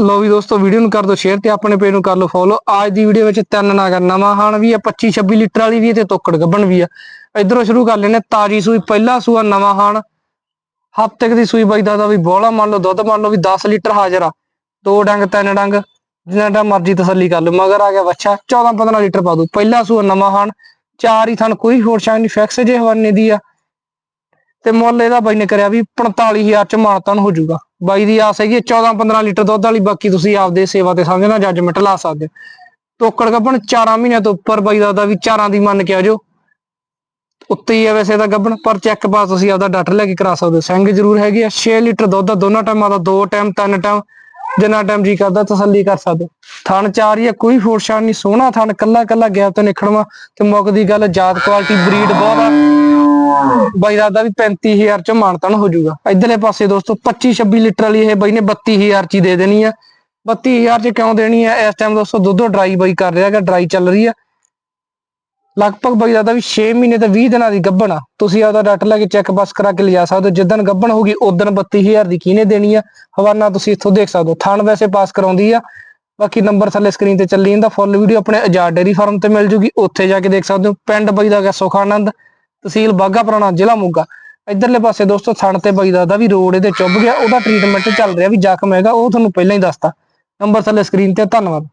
ਲੋ ਵੀ ਦੋਸਤੋ ਵੀਡੀਓ ਨੂੰ ਕਰ ਦਿਓ ਸ਼ੇਅਰ ਤੇ ਆਪਣੇ ਪੇਜ ਨੂੰ ਕਰ ਲਓ ਫੋਲੋ ਅੱਜ ਦੀ ਵੀਡੀਓ ਵਿੱਚ ਤਿੰਨ ਨਾਗਰ ਨਵਾਂ ਹਾਣ ਵੀ ਆ 25 26 ਲੀਟਰ ਵਾਲੀ ਵੀ ਤੇ ਤੋਕੜ ਗੱਬਣ ਵੀ ਆ। ਇਧਰੋਂ ਸ਼ੁਰੂ ਕਰ ਲੈਨੇ ਤਾਜੀ ਸੂਈ, ਪਹਿਲਾ ਸੂਆ ਨਵਾਂ ਹਾਣ। ਹਫ਼ਤੇ ਦੀ ਸੂਈ ਬਾਈ ਦਾ ਵੀ ਬੋਲਾ ਮੰਨ ਲਓ, ਦੁੱਧ ਮੰਨ ਲਓ ਵੀ 10 ਲੀਟਰ ਹਾਜ਼ਰ ਆ। ਦੋ ਡੰਗ, ਤਿੰਨ ਡੰਗ ਜਿੰਨਾ ਦਾ ਮਰਜ਼ੀ ਤਸੱਲੀ ਕਰ ਲਓ, ਮਗਰ ਆ ਗਿਆ ਵੱਛਾ 14 15 ਲੀਟਰ ਪਾ ਦੂ ਪਹਿਲਾ ਸੂਆ ਨਵਾਂ ਹਾਣ, ਚਾਰ ਹੀ ਥਣ, ਕੋਈ ਹੋਰ ਸ਼ਾਇਦ ਨਹੀਂ ਫਿਕਸ ਜੇ ਹਵਾਨੇ ਦੀ ਆ। ਤੇ ਮੁੱਲ ਇਹਦਾ ਬਾਈ ਨੇ ਕਰਿਆ ਵੀ 45000 ਚ ਮਾਨਤਾਨ ਹੋ ਜਾਊਗਾ ਬਾਈ ਦੀ ਆਸ ਹੈਗੀ 14 15 ਲੀਟਰ ਦੁੱਧ ਵਾਲੀ, ਬਾਕੀ ਤੁਸੀਂ ਆਪਦੇ ਸੇਵਾ ਤੇ ਸਮਝਣਾ ਜੱਜਮੈਂਟ ਲਾ ਸਕਦੇ ਹੋ। ਗੱਬਣ 4 ਮਹੀਨਿਆਂ ਤੋਂ ਉੱਪਰ ਬਾਈ ਦਾ ਵੀ ਚਾਰਾਂ ਦੀ ਮੰਨ ਕੇ ਆਜੋ ਉੱਤੇ ਹੀ ਆ ਵੈਸੇ ਤਾਂ ਗੱਬਣ, ਪਰ ਚੈੱਕ ਪਾਸ ਤੁਸੀਂ ਆਪਦਾ ਡਾਕਟਰ ਲੈ ਕੇ ਕਰਾ ਸਕਦੇ ਹੋ ਸਿੰਘ ਜ਼ਰੂਰ ਹੈਗੀ ਆ 6 ਲੀਟਰ ਦੁੱਧ ਆ, ਦੋਨਾਂ ਟਾਈਮਾਂ ਦਾ, ਦੋ ਟਾਈਮ ਤਿੰਨ ਟਾਈਮ ਜਿੰਨਾ ਟਾਈਮ ਜੀ ਕਰਦਾ ਤਸੱਲੀ ਕਰ ਸਕਦੇ ਹੋ। ਥਣ ਚਾਰ ਹੀ ਆ, ਕੋਈ ਫੋਰਸ਼ਾਨ ਨਹੀਂ, ਸੋਹਣਾ ਥਣ ਕੱਲਾ ਕੱਲਾ ਗਿਆ ਤੇ ਨਿਖੜਵਾ ਤੇ ਮੁੱਕ ਦੀ ਗੱਲ, ਜਾਤ ਕੁਆਲਿਟੀ ਬਰੀਡ ਬਹੁਤ ਆ ਬਾਈ ਦਾ ਵੀ 35000 ਚ ਮਾਨਤਨ ਹੋ ਜਾਊਗਾ। ਇਧਰਲੇ ਪਾਸੇ ਦੋਸਤੋ 25 26 ਲੀਟਰ ਵਾਲੀ ਇਹ ਬਾਈ ਨੇ 32000 ਚ ਹੀ ਦੇ ਦੇਣੀ ਆ। 32000 ਚ ਕਿਉਂ ਦੇਣੀ ਆ? ਇਸ ਟਾਈਮ ਦੋਸਤੋ, ਦੁੱਧੋ ਡਰਾਈ ਬਾਈ ਕਰ ਰਿਹਾ ਹੈਗਾ ਡਰਾਈ ਚੱਲ ਰਹੀ ਆ। ਲਗਭਗ ਬਾਈ ਦਾ ਵੀ 6 ਮਹੀਨੇ ਤੇ 20 ਦਿਨਾਂ ਦੀ ਗੱਭਣ ਆ। ਤੁਸੀਂ ਆਪਦਾ ਡਾਕਟਰ ਲੈ ਕੇ ਚੈੱਕ ਬਸ ਕਰਾ ਕੇ ਲਿਜਾ ਸਕਦੇ ਹੋ। ਜਿੱਦਣ ਗੱਭਣ ਹੋਗੀ ਉਦੋਂ 32000 ਦੀ ਕਿਹਨੇ ਦੇਣੀ ਆ? ਹਵਾਨਾ ਤੁਸੀਂ ਇੱਥੋਂ ਦੇਖ ਸਕਦੇ ਹੋ। ਥਾਣ ਵੈਸੇ ਪਾਸ ਕਰਾਉਂਦੀ ਆ। ਬਾਕੀ ਨੰਬਰ ਥੱਲੇ ਸਕਰੀਨ ਤੇ ਚੱਲੀ ਜਾਂਦਾ। ਫੁੱਲ ਵੀਡੀਓ ਆਪਣੇ ਆਜ਼ਾਦ ਡੇਰੀ ਫਾਰਮ ਤੇ ਮਿਲ ਜੂਗੀ। ਉੱਥੇ ਜਾ ਕੇ ਦੇਖ ਸਕਦੇ ਹੋ। ਪਿੰਡ ਬਾਈ ਦਾ ਹੈਗਾ ਸੁਖਾਨੰਦ। ਤਹਿਸੀਲ ਬਾਗਾ ਪੁਰਾਣਾ, ਜ਼ਿਲ੍ਹਾ ਮੋਗਾ। ਇਧਰਲੇ ਪਾਸੇ ਦੋਸਤੋ ਥਣ ਤੇ ਬਾਈ ਦਾ ਵੀ ਰੋਡ ਇਹਦੇ ਚੁੱਭ ਗਿਆ, ਉਹਦਾ ਟ੍ਰੀਟਮੈਂਟ ਚੱਲ ਰਿਹਾ ਵੀ ਜ਼ਖਮ ਹੈਗਾ, ਉਹ ਤੁਹਾਨੂੰ ਪਹਿਲਾਂ ਹੀ ਦੱਸਤਾ। ਨੰਬਰ ਥੱਲੇ ਸਕਰੀਨ ਤੇ, ਧੰਨਵਾਦ।